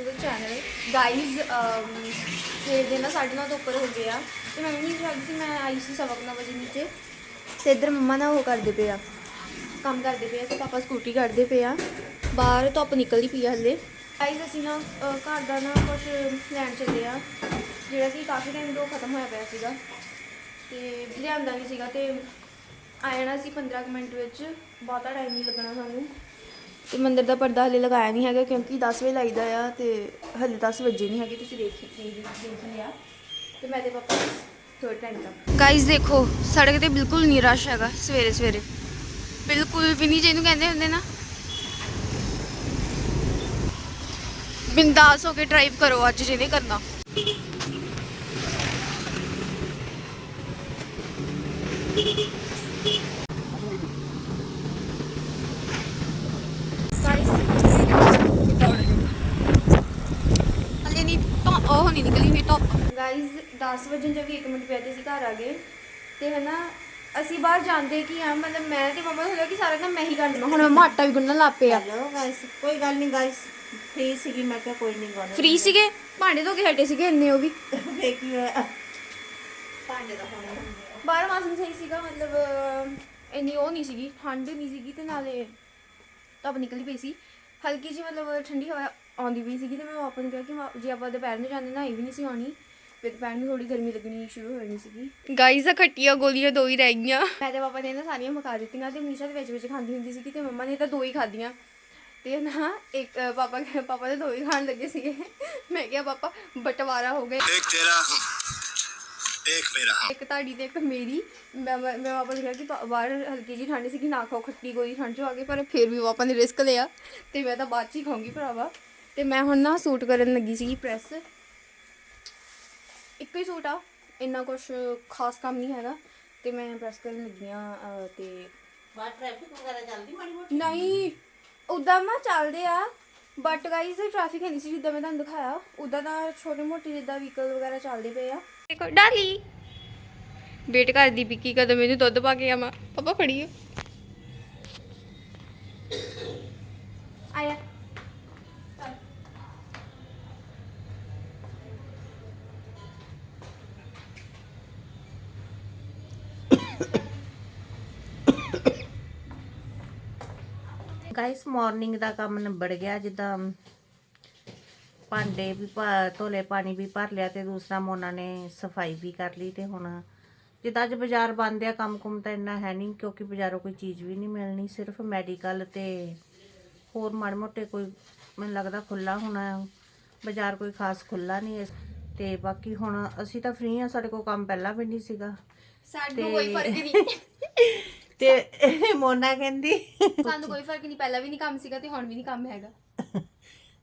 To the channel guys ਸਵੇਰ ਦੇ ਨਾ ਸਾਢੇ ਨੌ ਤੋਂ ਉੱਪਰ ਹੋ ਗਏ ਆ। ਤੇ ਮੈਂ ਨਹੀਂ ਜਾਂਦੀ ਸੀ ਮੈਂ ਆਈ ਸੀ ਸਵਾ ਕੁ ਨੌ ਵਜੇ ਨੀਚੇ। ਤੇ ਇੱਧਰ ਮੰਮਾ ਨਾ ਉਹ ਕਰਦੇ ਪਏ ਆ। ਕੰਮ ਕਰਦੇ ਪਏ ਆ ਤੇ ਪਾਪਾ ਸਕੂਟੀ ਕੱਢਦੇ ਪਏ ਆ। ਬਾਹਰ ਧੁੱਪ ਨਿਕਲਦੀ ਪਈ ਆ ਹਲੇ। ਗਾਈਜ਼ ਅਸੀਂ ਨਾ ਅਹ, ਘਰ ਦਾ ਨਾ ਕੁਝ ਲੈਣ ਚੱਲੇ ਆ। ਜਿਹੜਾ ਕਿ ਕਾਫੀ ਟਾਈਮ ਤੋਂ ਖਤਮ ਹੋਇਆ ਪਿਆ ਸੀਗਾ। ਤੇ ਲਿਆਂਦਾ ਵੀ ਸੀਗਾ ਤੇ ਆ ਜਾਣਾ ਸੀ 15 ਕੁ ਮਿੰਟ ਵਿੱਚ। ਬਹੁਤਾ ਟਾਈਮ ਨਹੀਂ ਲੱਗਣਾ ਸਾਨੂੰ। ਤੇ ਮੰਦਿਰ ਦਾ ਪਰਦਾ ਹਲੇ ਲਗਾਇਆ ਨਹੀਂ ਹੈਗਾ ਕਿਉਂਕਿ 10 ਵਜੇ ਲਾਈਦਾ ਆ ਤੇ ਹਲੇ 10 ਵਜੇ ਨਹੀਂ ਹੈਗੇ। ਤੁਸੀਂ ਦੇਖ ਦੇਖ ਲਿਆ ਤੇ ਮੈਂ ਤੇ ਪਾਪਾ ਥੋੜਾ ਟਾਈਮ ਤੱਕ ਗਾਈਜ਼ ਦੇਖੋ, ਸੜਕ ਤੇ ਬਿਲਕੁਲ ਨਹੀਂ ਰਸ਼ ਹੈਗਾ ਸਵੇਰੇ ਸਵੇਰੇ। ਬਿਲਕੁਲ ਵੀ ਨਹੀਂ, ਜਿਹਨੂੰ ਕਹਿੰਦੇ ਹੁੰਦੇ ਨਾ। ਬਿੰਦਾਸ ਹੋ ਕੇ ਡਰਾਈਵ ਕਰੋ ਅੱਜ, ਜਿਹਨੇ ਕਰਨਾ। ਹਲੇ ਨਹੀਂ ਤਾਂ ਉਹ ਨਹੀਂ ਨਿਕਲੀ ਹੋਈ ਟੌਪ ਗਾਇਜ਼ 10 ਵਜੇ ਜਦ ਵੀ 1 ਮਿੰਟ ਪਿਆ ਤੇ ਅਸੀਂ ਘਰ ਆ ਗਏ। ਤੇ ਹਨਾ ਅਸੀਂ ਬਾਹਰ ਜਾਂਦੇ ਕੀ ਆ ਮਤਲਬ ਮੈਂ ਤੇ ਮਮਾ ਹੋਇਆ ਕਿ ਸਾਰਾ ਕੰਮ ਮੈਂ ਹੀ ਕਰ ਲਵਾਂ ਹੁਣ ਮਮਾ ਆਟਾ ਵੀ ਗੁੰਨਣ ਲੱਗ ਪਏ ਆ ਹੈਲੋ ਗਾਇਸ ਕੋਈ ਗੱਲ ਨਹੀਂ ਗਾਇਸ ਫ੍ਰੀ ਸੀਗੀ ਮੈਂ ਕਿਹਾ ਕੋਈ ਨਹੀਂ ਗਾਣਾ ਫ੍ਰੀ ਸੀਗੇ? ਭਾਂਡੇ ਧੋ ਕੇ ਹਟੇ ਸੀਗੇ ਇੰਨੇ ਉਹ ਵੀ। ਵੇਖੀ ਹੋਇਆ ਭਾਂਡੇ ਦਾ ਹੋਣਾ ਬਾਹਰ ਮੌਸਮ ਸਹੀ ਸੀਗਾ ਮਤਲਬ ਇੰਨੀ ਉਹ ਨਹੀਂ ਸੀਗੀ ਠੰਡ ਨਹੀਂ ਸੀਗੀ ਤੇ ਨਾਲੇ ਧੁੱਪ ਨਿਕਲੀ ਪਈ ਸੀ। ਹਲਕੀ ਜਿਹੀ ਮਤਲਬ ਠੰਡੀ ਹਵਾ ਆਉਂਦੀ ਪਈ ਸੀਗੀ ਤੇ ਮੈਂ ਪਾਪਾ ਨੂੰ ਕਿਹਾ ਕਿ ਮਾ- ਜੇ ਆਪਾਂ ਦੁਪਹਿਰ ਨੂੰ ਜਾਂਦੇ ਨਾ ਇਹ ਵੀ ਨਹੀਂ ਸੀ ਆਉਣੀ। ਫਿਰ ਦੁਪਹਿਰ ਨੂੰ ਥੋੜੀ ਗਰਮੀ ਲੱਗਣੀ ਸ਼ੁਰੂ ਹੋ ਜਾਣੀ ਸੀਗੀ। ਗਾਈਸ ਆ ਖੱਟੀਆਂ ਗੋਲੀਆਂ ਦੋ ਹੀ ਰਹਿ ਗਈਆਂ। ਮੈਂ ਤੇ ਪਾਪਾ ਨੇ ਨਾ ਸਾਰੀਆਂ ਮਕਾ ਦਿੱਤੀਆਂ ਤੇ ਮਨੀਸ਼ਾ ਦੇ ਵਿੱਚ ਵਿੱਚ ਖਾਂਦੀ ਹੁੰਦੀ ਸੀ ਤੇ ਮੰਮਾ ਨੇ ਤਾਂ ਦੋ ਹੀ ਖਾਧੀਆਂ। ਤੇ ਨਾ ਇੱਕ ਪਾਪਾ ਪਾਪਾ ਨੇ ਦੋ ਹੀ ਖਾਣ ਲੱਗੇ ਸੀਗੇ। ਮੈਂ ਕਿਹਾ ਪਾਪਾ ਬਟਵਾਰਾ ਹੋ ਗਏ ਇੱਕ ਤੇਰਾ ਇੱਕ ਮੇਰਾ ਇੱਕ ਤੁਹਾਡੀ ਤੇ ਇੱਕ ਮੇਰੀ। ਮੈਂ ਮੈਂ ਵਾਪਸ ਗਿਆ ਕਿ ਬਾਹਰ ਹਲਕੀ ਜੀ ਠੰਡ ਸੀ ਕਿ ਨਾ ਖਾਓ ਖੱਟੀ ਗੋਲੀ ਠੰਡ ਚੋਂ ਆ ਗਈ ਪਰ ਫਿਰ ਵੀ ਵਾਪਸ ਨੇ ਰਿਸਕ ਲਿਆ। ਤੇ ਮੈਂ ਤਾਂ ਬਾਅਦ ਚ ਹੀ ਖਾਉਂਗੀ ਭਰਾਵਾ। ਤੇ ਮੈਂ ਹੁਣ ਨਾ ਸੂਟ ਕਰਨ ਲੱਗੀ ਸੀਗੀ ਪ੍ਰੈਸ। ਇੱਕੋ ਹੀ ਸੂਟ ਆ ਇੰਨਾ ਕੁਝ ਖਾਸ ਕੰਮ ਨਹੀਂ ਹੈਗਾ ਤੇ ਮੈਂ ਪ੍ਰੈਸ ਕਰਨ ਲੱਗੀ ਆ ਤੇ ਬਾਹਰ ਟ੍ਰੈਫਿਕ ਵਗੈਰਾ ਚੱਲਦੀ ਮਾੜੀ ਮੋਟੀ? ਨਹੀਂ ਉਦਾਂ ਮੈਂ ਚੱਲਦੇ ਆ ਬਟ ਗਾਈਸ ਟ੍ਰੈਫਿਕ ਹੈ ਨਹੀਂ ਸੀ ਜਿੱਦਾਂ ਮੈਂ ਤੁਹਾਨੂੰ ਦਿਖਾਇਆ ਉਦਾਂ ਤਾਂ ਛੋਟੇ ਮੋਟੇ ਜਿੱਦਾਂ ਵਹੀਕਲ ਵਗੈਰਾ ਚੱਲਦੇ ਪਏ ਆ। ਦੇਖੋ ਡਾਲੀ! ਵੇਟ ਕਰਦੀ ਪਿੱਕੀ ਕਦੋਂ ਮੈਨੂੰ ਦੁੱਧ ਪਾ ਕੇ ਆਵਾਂ। ਪਾਪਾ ਫੜੀਏ ਆਇਆ। ਗਾਇਸ ਮਾਰਨਿੰਗ ਦਾ ਕੰਮ ਨਿਬੜ ਗਿਆ ਜਿੱਦਾਂ ਭਾਂਡੇ ਵੀ ਧੋਲੇ ਪਾਣੀ ਵੀ ਭਰ ਲਿਆ ਤੇ ਦੂਸਰਾ ਮੋਨਾ ਨੇ ਸਫ਼ਾਈ ਵੀ ਕਰ ਲਈ ਤੇ ਹੁਣ ਜਿੱਦਾਂ ਅੱਜ ਬਾਜ਼ਾਰ ਬੰਦ ਆ ਕੰਮ ਕੁਮ ਤਾਂ ਇੰਨਾ ਹੈ ਨਹੀਂ ਕਿਉਂਕਿ ਬਾਜ਼ਾਰੋਂ ਕੋਈ ਚੀਜ਼ ਵੀ ਨਹੀਂ ਮਿਲਣੀ ਸਿਰਫ ਮੈਡੀਕਲ ਤੇ ਹੋਰ ਮਾੜੇ ਮੋਟੇ ਕੋਈ ਮੈਨੂੰ ਲੱਗਦਾ ਖੁੱਲਾ ਹੋਣਾ। ਬਾਜ਼ਾਰ ਕੋਈ ਖਾਸ ਖੁੱਲਾ ਨਹੀਂ ਤੇ ਬਾਕੀ ਹੁਣ ਅਸੀਂ ਤਾਂ ਫ੍ਰੀ ਆ ਸਾਡੇ ਕੋਲ ਕੰਮ ਪਹਿਲਾਂ ਵੀ ਨਹੀਂ ਸੀਗਾ ਸਾਨੂੰ ਕੋਈ ਫ਼ਰਕ ਨਹੀਂ ਤੇ ਮੋਨਾ ਕਹਿੰਦੀ ਸਾਨੂੰ ਕੋਈ ਫ਼ਰਕ ਨਹੀਂ ਪਹਿਲਾਂ ਵੀ ਨਹੀਂ ਕੰਮ ਸੀਗਾ ਤੇ ਹੁਣ ਵੀ ਨਹੀਂ ਕੰਮ ਹੈਗਾ।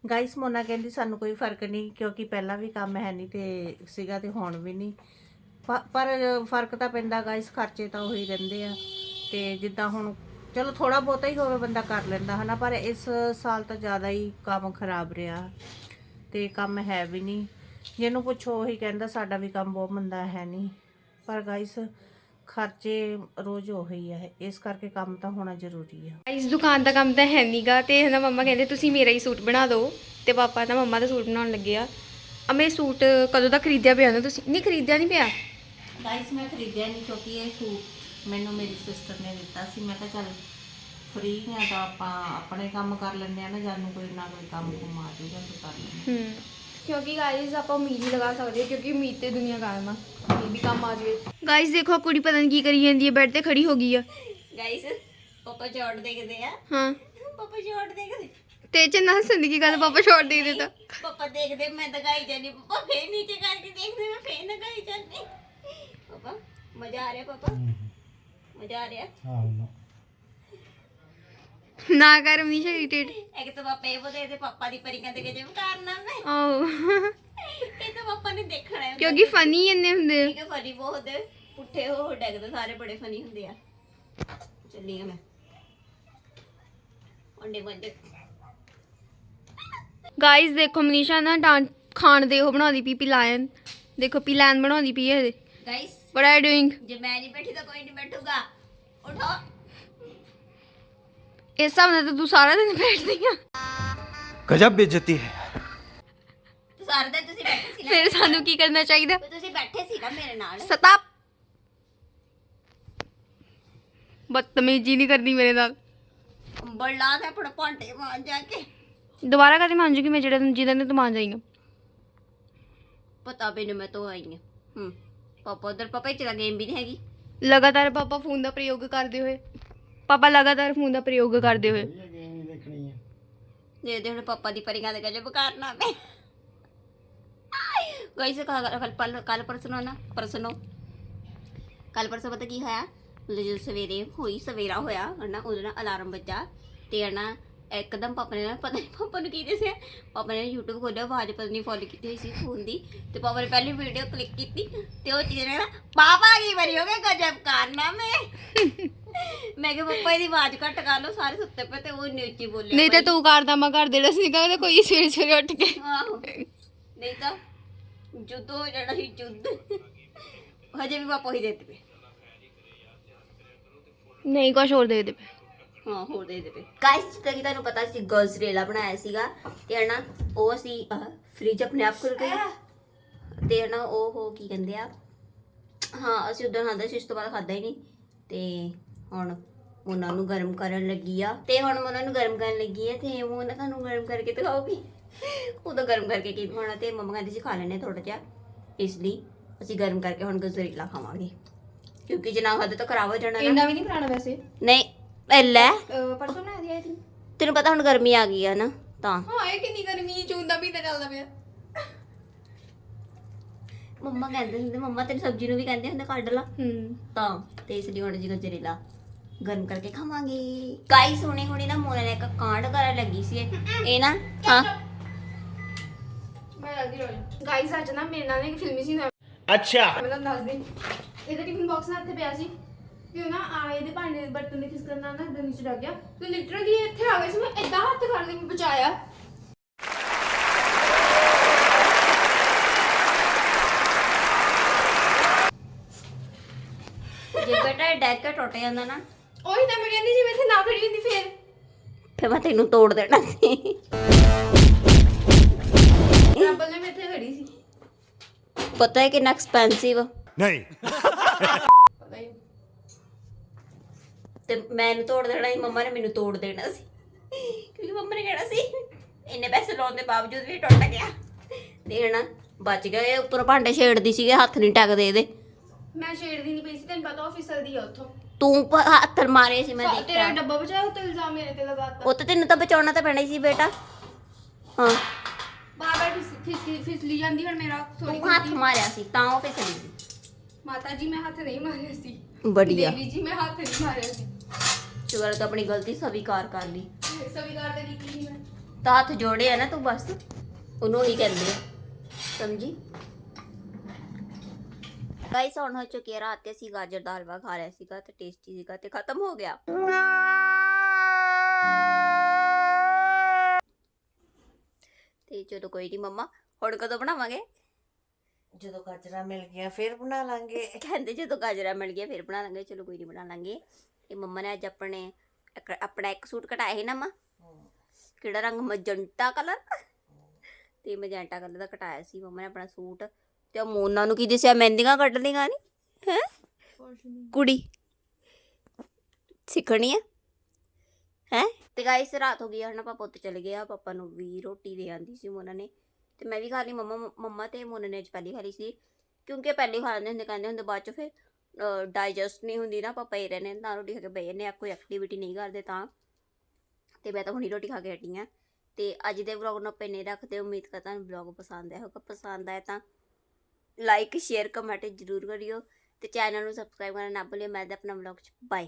ਗਾਇਸ ਮੋਨਾ ਕਹਿੰਦੀ ਸਾਨੂੰ ਕੋਈ ਫ਼ਰਕ ਨਹੀਂ ਕਿਉਂਕਿ ਪਹਿਲਾਂ ਵੀ ਕੰਮ ਹੈ ਨਹੀਂ ਤੇ ਸੀਗਾ ਤੇ ਹੁਣ ਵੀ ਨਹੀਂ। ਪ- ਪਰ ਫ਼ਰਕ ਤਾਂ ਪੈਂਦਾ ਗਾਇਸ ਖਰਚੇ ਤਾਂ ਉਹੀ ਰਹਿੰਦੇ ਆ। ਤੇ ਜਿੱਦਾਂ ਹੁਣ ਚਲੋ ਥੋੜਾ ਬਹੁਤਾ ਹੀ ਹੋਵੇ ਬੰਦਾ ਕਰ ਲੈਂਦਾ ਹਨਾ ਪਰ ਇਸ ਸਾਲ ਤਾਂ ਜ਼ਿਆਦਾ ਹੀ ਕੰਮ ਖਰਾਬ ਰਿਹਾ। ਤੇ ਕੰਮ ਹੈ ਵੀ ਨਹੀਂ। ਜਿਹਨੂੰ ਪੁੱਛੋ ਉਹੀ ਕਹਿੰਦਾ ਸਾਡਾ ਵੀ ਕੰਮ ਬਹੁਤ ਮੰਦਾ ਹੈ ਨਹੀਂ। ਪਰ ਗਾਇਸ ਖਰਚੇ ਰੋਜ਼ ਉਹੀ ਆ ਇਸ ਕਰਕੇ ਕੰਮ ਤਾਂ ਹੋਣਾ ਜ਼ਰੂਰੀ ਆ। ਇਸ ਦੁਕਾਨ ਦਾ ਕੰਮ ਤਾਂ ਹੈ ਨਹੀਂਗਾ ਤੇ ਹਨਾ ਮੰਮਾ ਕਹਿੰਦੇ ਤੁਸੀਂ ਮੇਰਾ ਹੀ ਸੂਟ ਬਣਾ ਦਿਓ। ਤੇ ਪਾਪਾ ਤਾਂ ਮੰਮਾ ਦਾ ਸੂਟ ਬਣਾਉਣ ਲੱਗੇ ਆ। ਅਮੇ ਸੂਟ ਕਦੋਂ ਦਾ ਖਰੀਦਿਆ ਪਿਆ ਨਾ ਤੁਸੀਂ? ਨਹੀਂ ਖਰੀਦਿਆ ਨਹੀਂ ਪਿਆ? ਗਾਇਸ ਮੈਂ ਖਰੀਦਿਆ ਨਹੀਂ ਕਿਉਂਕਿ ਇਹ ਸੂਟ ਮੈਨੂੰ ਮੇਰੀ ਸਿਸਟਰ ਨੇ ਦਿੱਤਾ ਸੀ। ਮੈਂ ਕਿਹਾ ਚੱਲ ਫ੍ਰੀ ਆ ਤਾਂ ਆਪਾਂ ਆਪਣੇ ਕੰਮ ਕਰ ਲੈਂਦੇ ਆ ਨਾ ਜਾਨੂੰ ਕੋਈ ਨਾ ਕੋਈ ਕੰਮ ਕੁਮ ਆ ਜਾਊਗਾ ਤਾਂ ਕਰ ਲੈਂਦੇ ਹੂੰ। ਕਿਉਂਕਿ ਗਾਇਜ਼ ਆਪਾਂ ਉਮੀਦ ਹੀ ਲਗਾ ਸਕਦੇ ਹਾਂ ਕਿਉਂਕਿ ਉਮੀਦ ਤੇ ਦੁਨੀਆ ਕਾਇਮ ਆ। ਇਹ ਵੀ ਕੰਮ ਆ ਜਾਵੇ। ਗਾਇਜ਼ ਦੇਖੋ ਕੁੜੀ ਪਤਾ ਨਹੀਂ ਕੀ ਕਰੀ ਜਾਂਦੀ ਹੈ ਬੈੱਡ ਤੇ ਖੜੀ ਹੋ ਗਈ ਆ। ਗਾਇਸ ਪਾਪਾ ਚੌੜ ਦੇਖਦੇ ਆ। ਹਾਂ। ਪਾਪਾ ਚੌੜ ਦੇਖਦੇ। ਤੇ ਚ ਨਾ ਹੱਸਣ ਦੀ ਕੀ ਗੱਲ ਪਾਪਾ ਛੋੜ ਦੇ ਦਿੱਤਾ ਪਾਪਾ ਦੇਖਦੇ ਮੈਂ ਦਗਾਈ ਜਾਨੀ ਪਾਪਾ ਫੇਰ ਨੀਚੇ ਕਰਕੇ ਦੇਖਦੇ ਮੈਂ ਫੇਰ ਦਗਾਈ ਜਾਨੀ ਪਾਪਾ ਮਜ਼ਾ ਆ ਰਿਹਾ ਪਾਪਾ? ਮਜ਼ਾ ਆ ਰਿਹਾ? ਨਾ ਕਰ ਮਨੀਸ਼ਾ ਇਰੀਟੇਟ ਇੱਕ ਤਾਂ ਪਾਪਾ ਇਹ ਬੋਲੇ ਤੇ ਪਾਪਾ ਦੀ ਪਰੀ ਕਹਿੰਦੇ ਕਿ ਜਿਵੇਂ ਕਰਨਾ ਮੈਂ ਆਓ ਇਹ ਤਾਂ ਪਾਪਾ ਨੇ ਦੇਖਣਾ ਹੈ। ਕਿਉਂਕਿ ਫਨੀ ਇੰਨੇ ਹੁੰਦੇ। ਆ। ਠੀਕ ਹੈ ਫਨੀ ਬਹੁਤ। ਪੁੱਠੇ ਹੋ ਡੈਗਦੇ ਸਾਰੇ ਬੜੇ ਫਨੀ ਹੁੰਦੇ ਆ। ਚੱਲੀ ਆ ਮੈਂ। ਅੰਡੇ ਬੰਦੇ ਗਾਇਜ਼ ਦੇਖੋ ਮਨੀਸ਼ਾ ਨਾ ਡਾਂਟ ਖਾਣ ਦੇ ਉਹ ਬਣਾਉਂਦੀ ਪਈ ਪਿਲਾਇਨ। ਦੇਖੋ ਪਿਲਾਨ ਬਣਾਉਂਦੀ ਪਈ ਹੈ ਗਾਇਸ ਵਟ ਆਰ ਡੂਇੰਗ ਜੇ ਮੈਂ ਨਹੀਂ ਬੈਠੀ ਤਾਂ ਕੋਈ ਨਹੀਂ ਬੈਠੂਗਾ। ਉਠੋ। ਇਸ ਹਿਸਾਬ ਨਾਲ ਤੂੰ ਸਾਰਾ ਦਿਨ ਬੈਠਦੀ ਆ। ਗਜਬ ਬੇਇੱਜ਼ਤੀ ਹੈ। ਫਿਰ ਸਾਨੂੰ ਕੀ ਕਰਨਾ ਚਾਹੀਦਾ? ਬਦਤਮੀਜ਼ੀ ਨਹੀਂ ਕਰਨੀ ਮੇਰੇ ਨਾਲ। ਅੰਬਰ ਲਾ ਤੇ ਮਾਂ ਜਾ ਕੇ। ਦੁਬਾਰਾ ਕਦੇ ਮੰਨ ਜੂਗੀ ਮੈਂ ਜਿਹੜਾ ਤੈਨੂੰ ਜਿਹਦੇ ਨੇ ਤੂੰ ਮੰਨ ਜਾਈਂਗਾ ਪਤਾ ਵੀ ਨਹੀਂ ਮੈਂ ਤੋਂ ਆਈ ਹਾਂ ਹੂੰ। ਪਾਪਾ ਉਧਰ ਪਾਪਾ ਹੀ ਚਲਾ ਗੇਮ ਵੀ ਨਹੀਂ ਹੈਗੀ। ਲਗਾਤਾਰ ਪਾਪਾ ਫੋਨ ਦਾ ਪ੍ਰਯੋਗ ਕਰਦੇ ਹੋਏ। ਪਾਪਾ ਲਗਾਤਾਰ ਫੋਨ ਦਾ ਪ੍ਰਯੋਗ ਕਰਦੇ ਹੋਏ। ਦੇ ਦੇ ਹੁਣ ਪਾਪਾ ਦੀ ਪਰੀਆਂ ਦੇ ਗੱਲੇ ਬਕਾਰਨਾ ਮੈਂ ਗਾਇਸ ਕੱਲ ਕੱਲ ਕੱਲ ਪਰਸਨੋਂ ਨਾ ਪਰਸਨੋਂ ਕੱਲ ਪਰਸੋਂ ਪਤਾ ਕੀ ਹੋਇਆ? ਮਤਲਬ ਜਦੋਂ ਸਵੇਰੇ ਹੋਈ ਸਵੇਰਾ ਹੋਇਆ ਹਨਾ ਉਹਦੇ ਨਾਲ ਅਲਾਰਮ ਵੱਜਾ ਤੇ ਹਨਾ ਇੱਕਦਮ ਪਾਪਾ ਨੇ ਨਾ ਪਤਾ ਨਹੀਂ ਪਾਪਾ ਨੂੰ ਕੀ ਦੱਸਿਆ? ਪਾਪਾ ਨੇ YouTube ਖੋਲਿਆ ਆਵਾਜ਼ ਪਤਾ ਨਹੀਂ ਫੋਲੋ ਕੀਤੀ ਹੋਈ ਸੀ ਫੋਨ ਦੀ ਤੇ ਪਾਪਾ ਨੇ ਪਹਿਲੀ ਵੀਡੀਓ ਕਲਿੱਕ ਕੀਤੀ ਤੇ ਉਹ ਚੀਜ਼ ਨੇ ਨਾ ਪਾਪਾ ਕੀ ਬਰੀ ਹੋ ਗਏ ਗਜਬ ਕਰਨਾ ਮੈਂ ਕਿਹਾ ਪਾਪਾ ਇਹਦੀ ਆਵਾਜ਼ ਘੱਟ ਕਰ ਲਓ ਸਾਰੇ ਸੁੱਤੇ ਪਏ ਤੇ ਉਹ ਇੰਨੀ ਉੱਚੀ ਬੋਲਿਆ ਨਹੀਂ ਤੇ ਤੂੰ ਕਰਦਾ ਮੈਂ ਕਰ ਦੇਣਾ ਸੀ ਕਹਿੰਦਾ ਕੋਈ ਸਵੇਰੇ ਸਵੇਰੇ ਉੱਠ ਕੇ। ਆਹੋ। ਨਹੀਂ ਤਾਂ ਜੁੱਧ ਹੋ ਜਾਣਾ ਸੀ ਜੁੱਧ। ਹਜੇ ਵੀ ਪਾਪਾ ਹੀ ਦੇਤੇ ਪਏ। ਨਹੀਂ ਕੁਛ ਹੋਰ ਦੇ ਦੇ ਹਾਂ ਹੋਰ ਦੇ ਦੇ ਪਏ। ਗਾਇਸ ਜਿੱਦਾਂ ਕਿ ਤੁਹਾਨੂੰ ਪਤਾ ਸੀ ਗਜ਼ਰੇਲਾ ਬਣਾਇਆ ਸੀਗਾ? ਤੇ ਹਨਾ ਉਹ ਅਸੀਂ ਫ੍ਰਿਜ ਆਪਣੇ ਆਪ ਖੁੱਲ ਗਈ ਤੇ ਹਨਾ ਉਹ ਹੋ ਕੀ ਕਹਿੰਦੇ ਆ? ਹਾਂ ਅਸੀਂ ਉਦੋਂ ਖਾਂਦਾ ਸੀ ਉਸ ਤੋਂ ਬਾਅਦ ਖਾਦਾ ਹੀ ਨਹੀਂ। ਤੇ ਹੁਣ ਉਹਨਾਂ ਨੂੰ ਗਰਮ ਕਰਨ ਲੱਗੀ ਆ। ਤੇ ਹੁਣ ਮੈਂ ਉਹਨਾਂ ਨੂੰ ਗਰਮ ਕਰਨ ਲੱਗੀ ਆ ਤੇ ਉਹ ਨਾ ਤੁਹਾਨੂੰ ਗਰਮ ਕਰਕੇ ਦਿਖਾਉਗੀ ਉਹਦਾ ਗਰਮ ਕਰਕੇ ਕੀ ਖਾਣਾ ਤੇ ਮੰਮਾ ਕਹਿੰਦੀ ਸੀ ਖਾ ਲੈਣੇ ਥੋੜਾ ਜਿਹਾ। ਇਸ ਲਈ ਅਸੀਂ ਗਰਮ ਕਰਕੇ ਹੁਣ ਗਜ਼ਰੇਲਾ ਖਾਵਾਂਗੇ। ਕਿਉਂਕਿ ਜੇ ਨਾ ਖਾਦੇ ਤਾਂ ਖਰਾਬ ਹੋ ਜਾਣਾ ਨਾ। ਇੰਨਾ ਵੀ ਨਹੀਂ ਪੁਰਾਣਾ ਵੈਸੇ। ਨਹੀਂ ਇਹ ਲੈ। ਅਹ ਪਰਸੋਂ ਨਾ ਆਈ ਥੀ ਤੈਨੂੰ ਪਤਾ ਹੁਣ ਗਰਮੀ ਆ ਗਈ ਆ ਨਾ ਤਾਂ। ਹਾਂ ਇਹ ਕਿੰਨੀ ਗਰਮੀ ਚੂਨ ਦਾ ਮਹੀਨਾ ਚੱਲਦਾ ਪਿਆ। ਮੰਮਾ ਕਹਿੰਦੇ ਹੁੰਦੇ ਮੰਮਾ ਤੇਰੀ ਸਬਜ਼ੀ ਨੂੰ ਵੀ ਕਹਿੰਦੇ ਹੁੰਦੇ ਕੱਢ ਲਾ। ਹੂੰ। ਤਾਂ ਤੇ ਇਸ ਲਈ ਹੁਣ ਜੀ ਗਜਰੇਲਾ ਗਰਮ ਕਰਕੇ ਖਾਵਾਂਗੇ ਗਾਈਸ ਹੁਣੇ ਹੁਣੇ ਨਾ ਮੋਨਾ ਨੇ ਇੱਕ ਕਾਂਡ ਕਰਨ ਲੱਗੀ ਸੀ ਇਹ ਨਾ ਹਾਂ ਮੈਂ ਜਲਦੀ ਰੋਈ ਗਾਈਸ ਅੱਜ ਨਾ ਮੇਰੇ ਨਾਲ ਇੱਕ ਫਿਲਮੀ ਸੀ ਅੱਛਾ ਮੈਂ ਤੁਹਾਨੂੰ ਦੱਸ ਦਿੰ ਇਹਦਾ ਟਿਫਨ ਬਾਕਸ ਨਾਲ ਇੱਥੇ ਪਿਆ ਸੀ ਕਿਉਂ ਨਾ ਆ ਇਹਦੇ ਭਾਂਡੇ ਦੇ ਬਰਤਨ ਦੇ ਖਿਸਕਣ ਨਾਲ ਨਾ ਇਦਾਂ ਨੀਚੇ ਡੱਗ ਗਿਆ ਤੇ ਲਿਟਰਲੀ ਇੱਥੇ ਆ ਗਏ ਸੀ ਮੈਂ ਇਦਾਂ ਹੱਥ ਫੜ ਲਈ ਮੈਂ ਬਚਾਇਆ ਜੇ ਤੁਹਾਡਾ ਡੈਕ ਟੁੱਟ ਜਾਂਦਾ ਨਾ ਉਹੀ ਤਾਂ ਮੈਂ ਕਹਿੰਦੀ ਸੀ ਮੈਂ ਇੱਥੇ ਨਾ ਖੜੀ ਹੁੰਦੀ ਫੇਰ। ਫਿਰ ਮੈਂ ਤੈਨੂੰ ਤੋੜ ਦੇਣਾ ਸੀ। ਰੱਬਲ ਨੇ ਮੈਂ ਇੱਥੇ ਖੜੀ ਸੀ। ਪਤਾ ਹੈ ਕਿੰਨਾ ਐਕਸਪੈਂਸਿਵ नहीं ਪਤਾ ਹੀ ਤੇ ਮੈਨੂੰ ਤੋੜ ਦੇਣਾ ਸੀ ਮੰਮਾ ਨੇ ਮੈਨੂੰ ਤੋੜ ਦੇਣਾ ਸੀ। ਕਿਉਂਕਿ ਮੰਮਾ ਨੇ ਕਹਿਣਾ ਸੀ ਇੰਨੇ ਪੈਸੇ ਲਾਉਣ ਦੇ ਬਾਵਜੂਦ ਵੀ ਟੁੱਟ ਗਿਆ। ਹਨਾ ਬਚ ਗਿਆ ਇਹ ਉੱਪਰ ਭਾਂਡੇ ਛੇੜਦੀ ਸੀਗੇ ਹੱਥ ਨਹੀਂ ਟਕਦੇ ਇਹਦੇ। ਮੈਂ ਛੇੜਦੀ ਨਹੀਂ ਪਈ ਸੀ ਤੈਨੂੰ ਪਤਾ ਆਫਿਸਰ ਦੀ ਆ ਉੱਥੋਂ। ਤੂੰ ਪ- ਮਾਰੇ ਸੀ ਮੈਂ ਤੇਰਾ ਦੇਖਿਆ। ਡੱਬਾ ਬਚਾਇਆ ਉਹ ਤੇ ਇਲਜ਼ਾਮ ਮੇਰੇ ਤੇ ਲਗਾਤਾ ਉਹ ਤਾਂ ਤੈਨੂੰ ਤਾਂ ਬਚਾਉਣਾ ਤਾਂ ਪੈਣਾ ਹੀ ਸੀ ਬੇਟਾ। ਹਾਂ। ਬਾਰ ਬਾਰ ਫਿਸਲੀ ਫਿਸਲੀ ਜਾਂਦੀ ਹੁਣ ਮੇਰਾ ਥੋੜੀ ਤੂੰ ਹੱਥ ਮਾਰਿਆ ਸੀ ਤਾਂ ਉਹ ਫਿਸਲੀ ਸੀ ਮਾਤਾ ਜੀ ਮੈਂ ਹੱਥ ਨਹੀਂ ਮਾਰਿਆ ਸੀ। ਬੜੀਆ ਦੇਵੀ ਜੀ ਮੈਂ ਹੱਥ ਨਹੀਂ ਮਾਰਿਆ ਸੀ। ਸ਼ੁਗਰ ਤਾਂ ਆਪਣੀ ਗਲਤੀ ਸਵੀਕਾਰ ਕਰ ਲਈ। ਸਵੀਕਾਰ ਤਾਂ ਕੀਤੀ ਸੀ ਮੈਂ ਤਾਂ ਹੱਥ ਜੋੜੇ ਆ ਨਾ ਤੂੰ ਬਸ। ਉਹਨੂੰ ਹੀ ਕਹਿੰਦੇ। ਆ ਸਮਝੀ? ਗਾਈਸ ਹੁਣ ਹੋ ਚੁੱਕੀ ਹੈ ਰਾਤ ਤੇ ਅਸੀਂ ਗਾਜਰ ਦਾ ਹਲਵਾ ਖਾ ਲਿਆ ਸੀਗਾ ਤੇ ਟੇਸਟੀ ਸੀਗਾ ਤੇ ਖਤਮ ਹੋ ਗਿਆ। ਤੇ ਚਲੋ ਕੋਈ ਨਹੀਂ ਮੰਮਾ ਹੁਣ ਕਦੋਂ ਬਣਾਵਾਂਗੇ? ਜਦੋਂ ਗਾਜਰਾਂ ਮਿਲ ਗਿਆ ਫਿਰ ਬਣਾ ਲਾਂਗੇ। ਕਹਿੰਦੇ ਜਦੋਂ ਗਾਜਰਾਂ ਮਿਲ ਗਿਆ ਫਿਰ ਬਣਾ ਲਾਂਗੇ ਚਲੋ ਕੋਈ ਨਹੀਂ ਬਣਾ ਲਾਂਗੇ। ਤੇ ਮੰਮਾ ਨੇ ਅੱਜ ਆਪਣੇ ਆਪਣਾ ਇੱਕ ਸੂਟ ਕਟਾਇਆ ਸੀ ਨਾ ਮਾਂ ਕਿਹੜਾ ਰੰਗ? Magenta colour. ਤੇ ਮਜੰਟਾ ਕਲਰ ਦਾ ਕਟਾਇਆ ਸੀ ਮੰਮਾ ਨੇ ਆਪਣਾ ਸੂਟ। ਤੇ ਮੋਨਾ ਨੂੰ ਕੀ ਦੱਸਿਆ? ਮਹਿੰਦੀਆਂ ਕੱਢ ਲਈਆਂ ਨਹੀਂ ਹੈ? ਕੁੜੀ। ਸਿੱਖਣੀ ਹੈ ਹੈ? ਤੇ ਗਾਇਸ ਰਾਤ ਹੋ ਗਈ ਹੈ ਹਨਾ ਪਾਪਾ ਉੱਤੇ ਚਲੇ ਗਿਆ ਪਾਪਾ ਨੂੰ ਵੀ ਰੋਟੀ ਦੇ ਆਂਦੀ ਸੀ ਮੋਨਾ ਨੇ। ਤੇ ਮੈਂ ਵੀ ਖਾ ਲਈ, ਮੰਮਾ ਮੰਮਾ ਤੇ ਮੋਨਾ ਨੇ ਅੱਜ ਪਹਿਲੀ ਖਾ ਲਈ ਸੀ। ਕਿਉਂਕਿ ਪਹਿਲੀ ਖਾ ਲੈਂਦੇ ਹੁੰਦੇ, ਕਹਿੰਦੇ ਹੁੰਦੇ ਬਾਅਦ ਚ ਫਿਰ ਡਾਈਜੈਸਟ ਨਹੀਂ ਹੁੰਦੀ ਨਾ, ਪਾਪਾ ਹੀ ਰਹਿੰਦੇ ਤਾਂ ਰੋਟੀ ਖਾ ਕੇ ਬਈ ਨੇ ਕੋਈ ਐਕਟੀਵਿਟੀ ਨਹੀਂ ਕਰਦੇ ਤਾਂ। ਤੇ ਮੈਂ ਤਾਂ ਹੁਣੀ ਰੋਟੀ ਖਾ ਕੇ ਹਟੀ ਹਾਂ ਤੇ ਅੱਜ ਦੇ ਵਲੌਗ ਨੂੰ ਆਪਾਂ ਇੰਨੇ ਰੱਖਦੇ, ਉਮੀਦ ਕਰਦਾ ਤੁਹਾਨੂੰ ਵਲੌਗ ਪਸੰਦ ਆਇਆ ਹੋਗਾ ਪਸੰਦ ਆਇਆ ਤਾਂ ਲਾਈਕ ਸ਼ੇਅਰ ਕਮੈਂਟ ਜ਼ਰੂਰ ਕਰਿਓ ਤੇ ਚੈਨਲ ਨੂੰ ਸਬਸਕ੍ਰਾਈਬ ਕਰਨਾ ਨਾ ਭੁੱਲਿਓ। ਮੈਂ ਤਾਂ ਆਪਣਾ ਵਲੌਗ ਚ ਬਾਏ